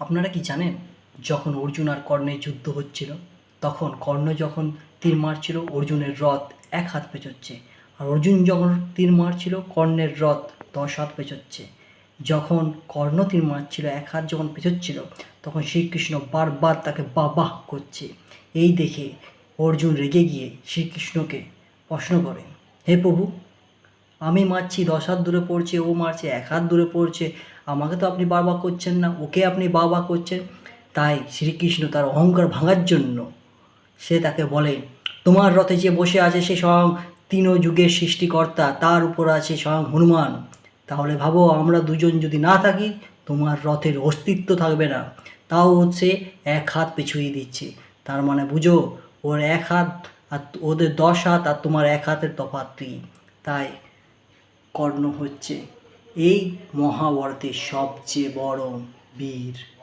আপনারা কি জানেন, যখন অর্জুন আর কর্ণের যুদ্ধ হচ্ছিল, তখন কর্ণ যখন তীর মারছিল, অর্জুনের রথ এক হাত পেঁচোচ্ছে। আর অর্জুন যখন তীর মারছিল, কর্ণের রথ দশ হাত পেঁচোচ্ছে। যখন কর্ণ তীর মারছিল, এক হাত যখন পেঁচোচ্ছিল, তখন শ্রীকৃষ্ণ বারবার তাকে বাবাহ করছে। এই দেখে অর্জুন রেগে গিয়ে শ্রীকৃষ্ণকে প্রশ্ন করে, হে প্রভু, আমি মারছি, দশ হাত দূরে পড়ছে, ও মারছে, এক হাত দূরে পড়ছে আমাকে তো আপনি বাবা করছেন না, ওকে আপনি বাবা করছেন। তাই শ্রীকৃষ্ণ তার অহংকার ভাঙার জন্য সে তাকে বলে, তোমার রথে যে বসে আছে সে স্বয়ং তিন যুগের সৃষ্টিকর্তা, তার উপর আছে স্বয়ং হনুমান। তাহলে ভাবো আমরা দুজন যদি না থাকি, তোমার রথের অস্তিত্ব থাকবে না। তাও হচ্ছে এক হাত পিছুই দিচ্ছে। তার মানে বুঝো, ওর এক হাত আর ওদের দশ হাত আর তোমার এক হাতের তফাৎ তুই তাই কর্ণ হচ্ছে এই মহাভারতের সবচেয়ে বড় বীর।